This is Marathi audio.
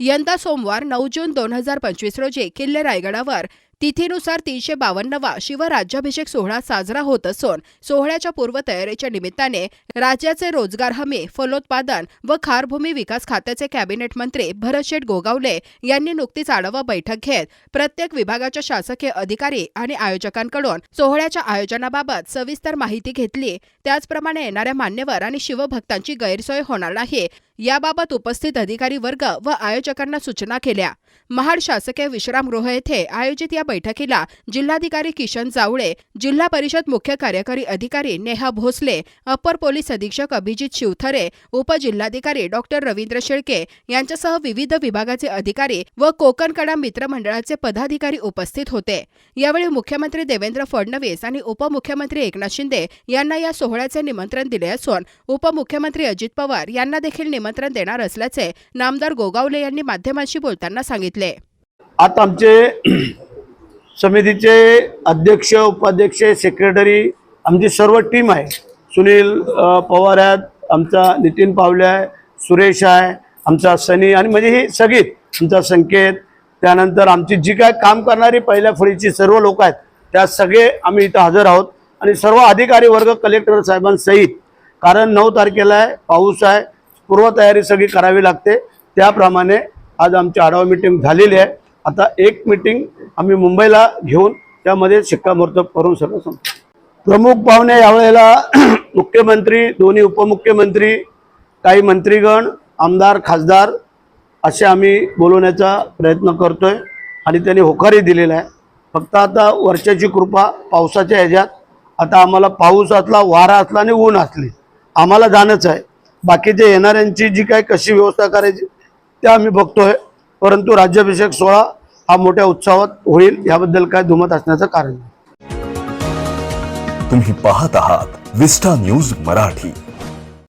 यंदा सोमवार नऊ जून दोन हजार पंचवीस रोजी किल्ले रायगडावर तिथीनुसार तीनशे बावन्नवा शिवराज्याभिषेक सोहळा साजरा होत असून सोहळ्याच्या पूर्वतयारीच्या निमित्ताने राज्याचे रोजगार हमी फलोत्पादन व खारभूमी विकास खात्याचे कॅबिनेट मंत्री भरतशेठ गोगावले यांनी नुकतीच आढावा बैठक घेत प्रत्येक विभागाच्या शासकीय अधिकारी आणि आयोजकांकडून सोहळ्याच्या आयोजनाबाबत सविस्तर माहिती घेतली. त्याचप्रमाणे येणाऱ्या मान्यवर आणि शिवभक्तांची गैरसोय होणार नाही याबाबत उपस्थित अधिकारी वर्ग व आयोजकांना सूचना केल्या. महाड शासकीय विश्रामगृह येथे आयोजित या बैठकीला जिल्हाधिकारी किशन जावळे जिल्हा परिषद मुख्य कार्यकारी अधिकारी नेहा भोसले अप्पर पोलीस अधीक्षक अभिजित शिवथरे उपजिल्हाधिकारी डॉक्टर रवींद्र शेळके यांच्यासह विविध विभागाचे अधिकारी व कोकणकडा मित्रमंडळाचे पदाधिकारी उपस्थित होते. यावेळी मुख्यमंत्री देवेंद्र फडणवीस आणि उपमुख्यमंत्री एकनाथ शिंदे यांना या सोहळ्याचे निमंत्रण दिले असून उपमुख्यमंत्री अजित पवार यांना देखील निमंत्रण देणार असल्याचे नामदार गोगावले यांनी माध्यमांशी बोलताना सांगितले. आता आमचे समितीचे अध्यक्ष उपाध्यक्ष सेक्रेटरी आमची सर्व टीम आहे. सुनील पवार आहेत आमचा नितीन पावले आहे सुरेश आहे आमचा सनी आणि म्हणजे ही सगळी आमचा संकेत. त्यानंतर आमची जी काय काम करणारी पहिल्या फळीची सर्व लोक आहेत त्या सगळे आम्ही इथं हजर आहोत. आणि सर्व अधिकारी वर्ग कलेक्टर साहेबांसहित कारण नऊ तारखेला आहे पाऊस आहे पूर्वतयारी सगळी करावी लागते. त्याप्रमाणे आज आमची आढावा मिटिंग झालेली आहे. आता एक मिटिंग आम्ही मुंबईला घेऊन त्यामध्ये शिक्कामोर्तब करून सगळं सांगतो प्रमुख पाहुणे यावेळेला मुख्यमंत्री दोन्ही उपमुख्यमंत्री काही मंत्रीगण आमदार खासदार असे आम्ही बोलवण्याचा प्रयत्न करतोय आणि त्यांनी होकारही दिलेला आहे. फक्त आता वर्षाची कृपा पावसाच्या ह्याच्यात. आता आम्हाला पाऊस असला वारा असला आणि ऊन असली आम्हाला जाणंच आहे. बाकीचे येणाऱ्यांची जी काय कशी व्यवस्था करायची ते आम्ही बघतोय. परंतु राज्याभिषेक सोहळा हा मोठ्या उत्साहात होईल याबद्दल काय दुमत असण्याचं कारण तुम्ही पाहत आहात विस्टा न्यूज मराठी.